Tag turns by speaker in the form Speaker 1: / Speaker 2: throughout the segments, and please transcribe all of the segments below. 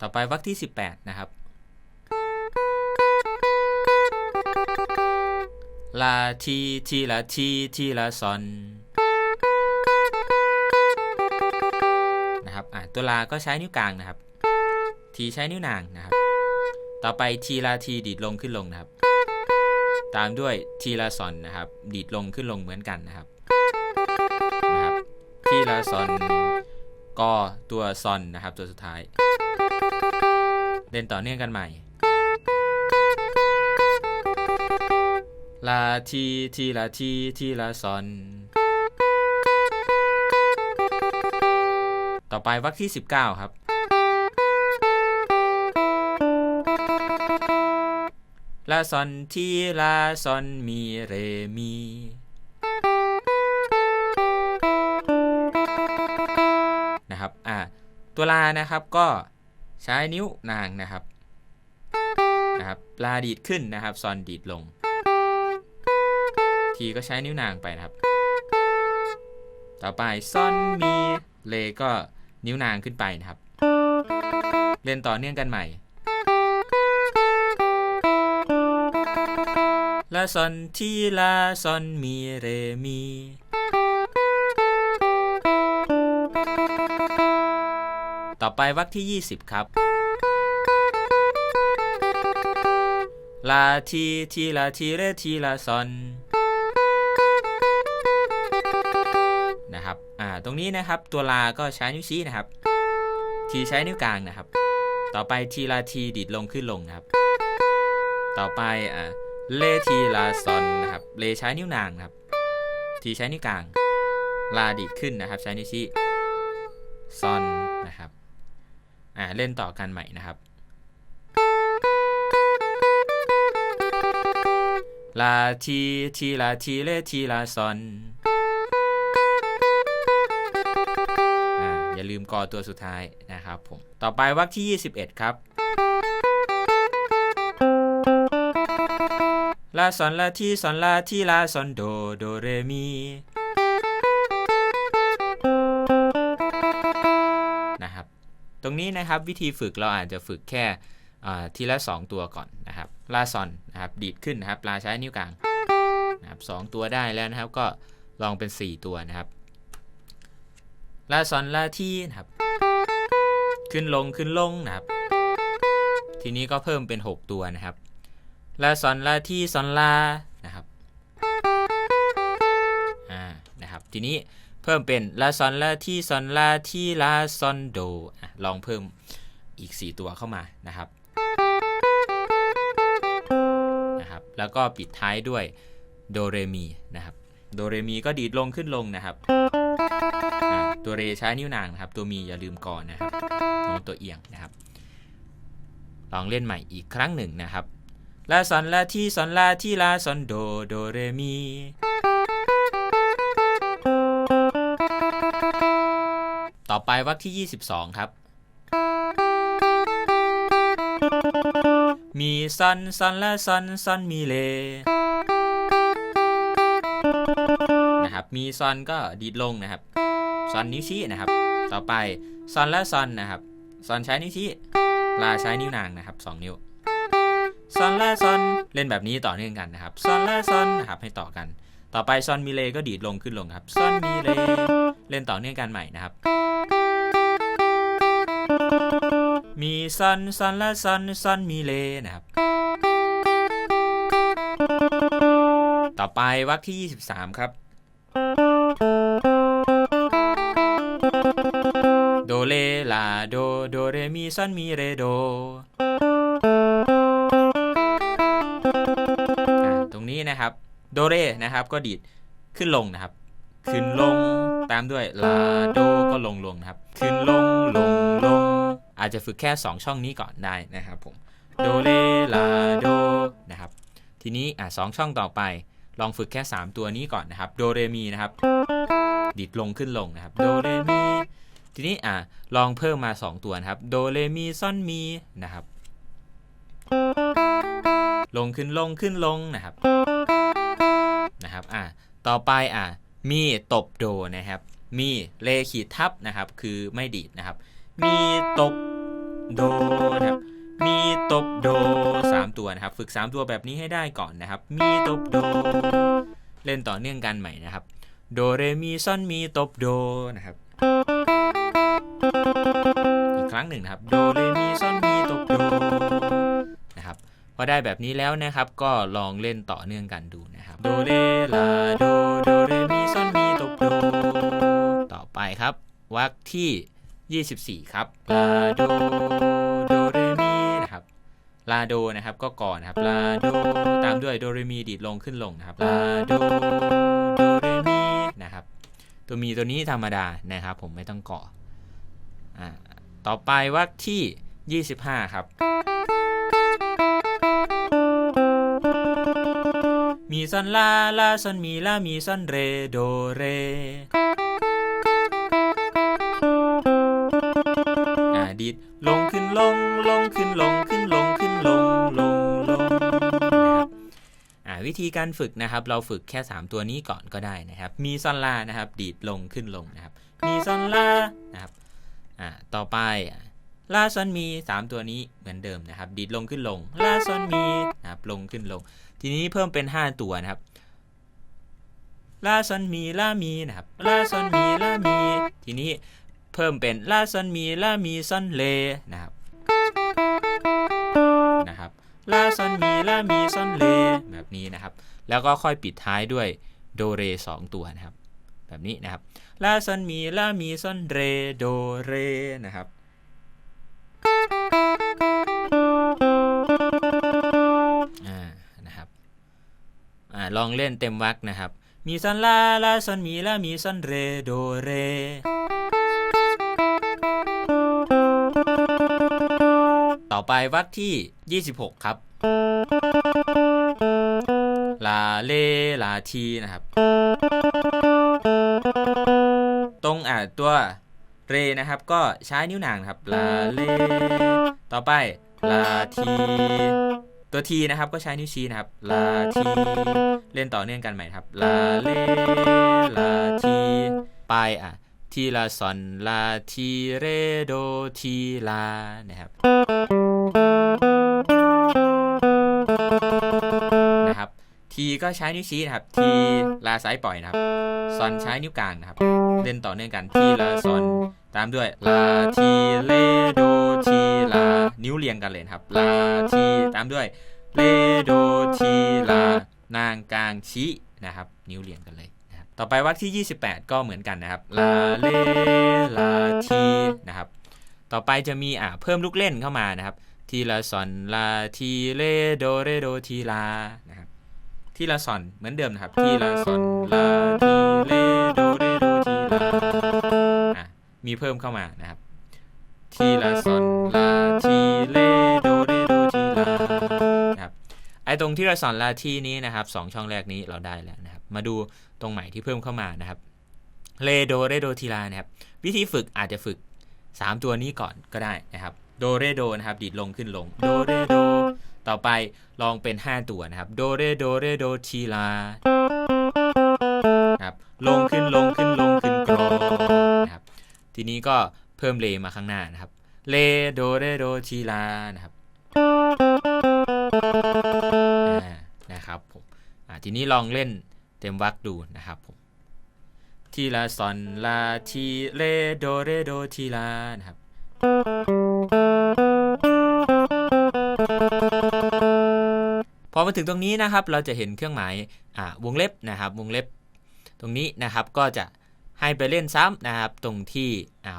Speaker 1: ต่อไปวรรคที่ 18 นะครับ ลาทีทีละทีทีละซอนนะครับตัวลาก็ใช้นิ้วกลางนะครับ ทีใช้นิ้วนางนะครับ ต่อไปทีละทีดีดลงขึ้นลงนะครับ ตามด้วยทีละซอนนะครับ ดีดลงขึ้นลงเหมือนกันนะครับนะครับ ทีละซอนก็ตัวซอนนะครับ ตัวสุดท้าย เล่นต่อเนื่องกันใหม่ ลาทีทีละทีทีละซอน ต่อไปวรรคที่ 19 ครับ ลาซอนทีลาซอนมีเรมีนะครับ อ่า ตัวลานะครับก็ ใช้นิ้วนางนะครับนะครับลาดีดขึ้นนะครับซอนดีดลง ทีก็ใช้นิ้วนางไปนะครับ ต่อไปซอนมีเลก็นิ้วนางขึ้นไปนะครับ เล่นต่อเนื่องกันใหม่ลาซอนทีลาซอนมีเรมี ต่อไปวรรคที่ 20 ครับ ลาทีทีลาทีเรทีลาซอนนะครับ อ่า ตรงนี้นะครับตัวลาก็ใช้นิ้วชี้นะครับ ทีใช้นิ้วกลางนะครับ ต่อไปทีลาทีดีดลงขึ้นลงนะครับ ต่อไปอ่าเลทีลาซอนนะครับ เลใช้นิ้วนางนะครับ ทีใช้นิ้วกลาง ลาดีดขึ้นนะครับ ใช้นิ้วชี้ซอนนะครับ อ่าเล่นต่อกันใหม่นะครับ ลาทีทีลาทีเลทีลาซอนอ่าอย่าลืมกอตัวสุดท้ายนะครับผม ต่อไปวรรคที่ 21 ครับลาซอนลาทีซอนลาทีลาซอนโดโดเรมี ตรงนี้นะครับวิธีฝึกเราอาจจะฝึกแค่ทีละ 2 ตัวก่อนนะครับลาซอนนะครับดีดขึ้นนะครับลาใช้นิ้วกลางนะครับสองตัวได้แล้วนะครับก็ลองเป็น 4 ตัวนะครับลาซอนลาทีนะครับขึ้นลงขึ้นลงนะครับ ทีนี้ก็เพิ่มเป็น 6 ตัวนะครับลาซอนลาทีซอนลานะครับอ่านะครับทีนี้ เพิ่มเป็นลาซอนลาทีซอนลาทีลาซอนโดลองเพิ่มอีก 4 ตัวเข้ามานะครับนะครับ แล้วก็ปิดท้ายด้วยโดเรมีนะครับโดเรมีก็ดีดลงขึ้นลงนะครับตัวเรใช้นิ้วนางนะครับ ตัวมีอย่าลืมก่อนนะครับโน้มตัวเอียงนะครับ ลองเล่นใหม่อีกครั้งหนึ่งนะครับลาซอนลาทีซอนลาทีลาซอนโดโดเรมี วรรคที่ 22 ครับ มีซอนซอนและซอนซอนมีเลนะครับ มีซอนก็ดีดลงนะครับซอนนิ้วชี้นะครับ ต่อไปซอนและซอนนะครับซอนใช้นิ้วชี้ ลาใช้นิ้วนางนะครับ 2 นิ้วซอนและซอนเล่นแบบนี้ต่อเนื่องกันนะครับซอนและซอนนะครับให้ต่อกัน ต่อไปซอนมีเลก็ดีดลงขึ้นลงครับซอนมีเลเล่นต่อเนื่องกันใหม่นะครับ มีซอนซอนและซอนซอนมีเลนะครับ ต่อไปวรรคที่ 23 ครับ โดเลลาโดโดเรมีซอนมีเรโดอ่าตรงนี้นะครับ โดเรนะครับก็ดีดขึ้นลงนะครับ ขึ้นลงตามด้วยลาโดก็ลงลงนะครับ ขึ้นลงลง อาจจะฝึกแค่ 2 ช่องนี้ก่อนได้นะครับผมโดเลลาโดนะครับทีนี้อะสองช่องต่อไป ลองฝึกแค่ 3 ตัวนี้ก่อนนะครับโดเรมีนะครับดีดลงขึ้นลงนะครับโดเรมีทีนี้อะลองเพิ่มมา 2 ตัวนะครับโดเรมีซอนมีนะครับ ลงขึ้นลงขึ้นลงนะครับนะครับอะต่อไปอะมีตบโดนะครับ มีเลขีดทับนะครับ คือไม่ดีดนะครับ มีตบ โดนะครับมีตบโดสามตัวนะครับ ฝึกสามตัวแบบนี้ให้ได้ก่อนนะครับ มีตบโด เล่นต่อเนื่องกันใหม่นะครับ โดเรมีซอนมีตบโดนะครับ อีกครั้งหนึ่งนะครับ โดเรมีซอนมีตบโดนะครับพอได้แบบนี้แล้วนะครับ ก็ลองเล่นต่อเนื่องกันดูนะครับ โดเรลาโด โดเรมีซอนมีตบโด ต่อไปครับวรรคที่ 24 ครับลาโดโดเรมีนะครับลาโดนะครับก็ก่อนนะครับลาโดตามด้วยโดเรมีดีดลงขึ้นลงนะครับลาโดโดเรมีนะครับ ตัวมีตัวนี้ธรรมดานะครับ ผมไม่ต้องก่ออ่าต่อไปวรรคที่ 25 ครับ มีซอนลาลาซอนมีลามีซอนเรโดเร ดีดลงขึ้นลงลงขึ้นลงขึ้นลงขึ้นลงลงลงนะครับวิธีการฝึกนะครับ เราฝึกแค่ 3 ตัวนี้ก่อนก็ได้นะครับ มีซอนลานะครับ ดีดลงขึ้นลงนะครับ มีซอนลานะครับอ่าต่อไปลาซอนมี 3 ตัวนี้เหมือนเดิมนะครับ ดีดลงขึ้นลงลาซอนมีนะครับลงขึ้นลง ทีนี้เพิ่มเป็น 5 ตัวนะครับลาซอนมีลามีนะครับลาซอนมีลามี ทีนี้ เพิ่มเป็นลาซอนมีลามีซอนเลนะครับนะครับลาซอนมีลามีซอนเลแบบนี้นะครับ แล้วก็ค่อยปิดท้ายด้วยโดเรสองตัวนะครับ แบบนี้นะครับลาซอนมีลามีซอนเรโดเรนะครับอ่านะครับอ่าลองเล่นเต็มวรรคนะครับ มีซอนลาลาซอนมีลามีซอนเรโดเร ต่อไปวรรคที่ 26 ครับ ลาเลลาทีนะครับ ตรงอ่าตัวเรนะครับ ก็ใช้นิ้วนางครับ ลาเล ต่อไป ลาที ตัวทีนะครับ ก็ใช้นิ้วชี้นะครับ ลาที เล่นต่อเนื่องกันใหม่ครับ ลาเล ลาที ไปอะทีละซอนลาทีเรโดทีลานะครับ ทีก็ใช้นิ้วชี้นะครับ ทีลาซ้ายปล่อยนะครับซอนใช้นิ้วกลางนะครับ เล่นต่อเนื่องกันทีละซอนตามด้วยลาทีเลโดทีลานิ้วเรียงกันเลยครับลาทีตามด้วยเลโดทีลานางกลางชี้นะครับ นิ้วเรียงกันเลยนะครับต่อไปวรรคที่ 28 ก็เหมือนกันนะครับลาเลลาทีนะครับต่อไปจะมีอ่าเพิ่มลูกเล่นเข้ามานะครับทีละซอนลาทีเลโดเรโดทีลานะครับ ทีละซอนเหมือนเดิมนะครับ ทีละซอนลาทีเลโดเรโดทีลาอะมีเพิ่มเข้ามานะครับ ทีละซอนลาทีเลโดเรโดทีลานะครับไอตรงที่ละซอนลาทีนี้นะครับสองช่องแรกนี้เราได้แล้วนะครับ มาดูตรงใหม่ที่เพิ่มเข้ามานะครับเลโดเรโดทีลานะครับ วิธีฝึกอาจจะฝึก 3 ตัวนี้ก่อนก็ได้นะครับโดเรโดนะครับดีดลงขึ้นลงโดเรโด ต่อไปลองเป็น 5 ตัวนะครับโดเรโดเรโดทีลาครับลงขึ้นลงขึ้นลงขึ้นกรอนะครับทีนี้ก็เพิ่มเลมาข้างหน้านะครับเลโดเรโดทีลานะครับนะครับผมทีนี้ลองเล่นเต็มวรรคดูนะครับผมทีละซอนลาทีเลโดเรโดทีลานะครับ พอมาถึงตรงนี้นะครับ เราจะเห็นเครื่องหมายวงเล็บนะครับ วงเล็บตรงนี้นะครับก็จะให้ไปเล่นซ้ำนะครับ ตรงที่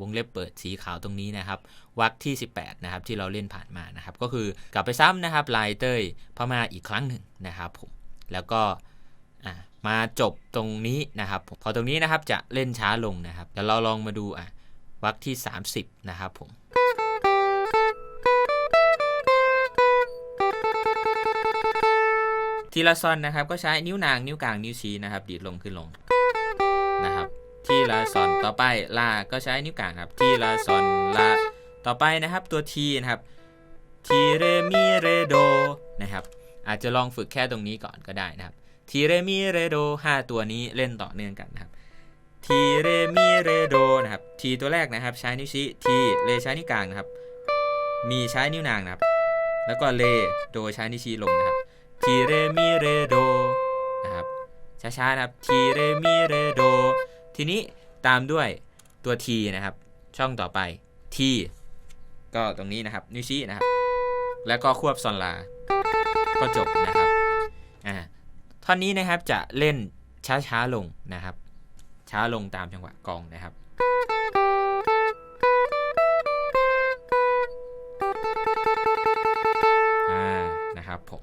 Speaker 1: วงเล็บเปิดสีขาวตรงนี้นะครับวรรคที่ 18 นะครับ ที่เราเล่นผ่านมานะครับ ก็คือกลับไปซ้ำนะครับลายเต้ยพม่าอีกครั้งหนึ่งนะครับผมแล้วก็มาจบตรงนี้นะครับ พอตรงนี้นะครับจะเล่นช้าลงนะครับเดี๋ยวเราลองมาดูวรรคที่ 30 นะครับผม ทีละซอนนะครับก็ใช้นิ้วนางนิ้วกลางนิ้วชี้นะครับ ดีดลงขึ้นลงนะครับทีละซอนต่อไปลาก็ใช้นิ้วกลางครับทีละซอนลาต่อไปนะครับตัวทีนะครับทีเรมีเรโดนะครับอาจจะลองฝึกแค่ตรงนี้ก่อนก็ได้นะครับทีเรมีเรโด5ตัวนี้เล่นต่อเนื่องกันนะครับทีเรมีเรโดนะครับทีตัวแรกนะครับ ใช้นิ้วชี้ทีเลใช้นิ้วกลางนะครับ มีใช้นิ้วนางนะครับ แล้วก็เลโดใช้นิ้วชี้ลงนะครับ ทีเรมีเรโดนะครับช้าๆนะครับทีเรมีเรโดทีนี้ตามด้วยตัวทีนะครับ ช่องต่อไปทีก็ตรงนี้นะครับนิ้วชี้นะครับ แล้วก็ควบซอนลา ก็จบนะครับอ่าท่อนนี้นะครับจะเล่นช้าๆลงนะครับ ช้าลงตามจังหวะกองนะครับอ่านะครับผม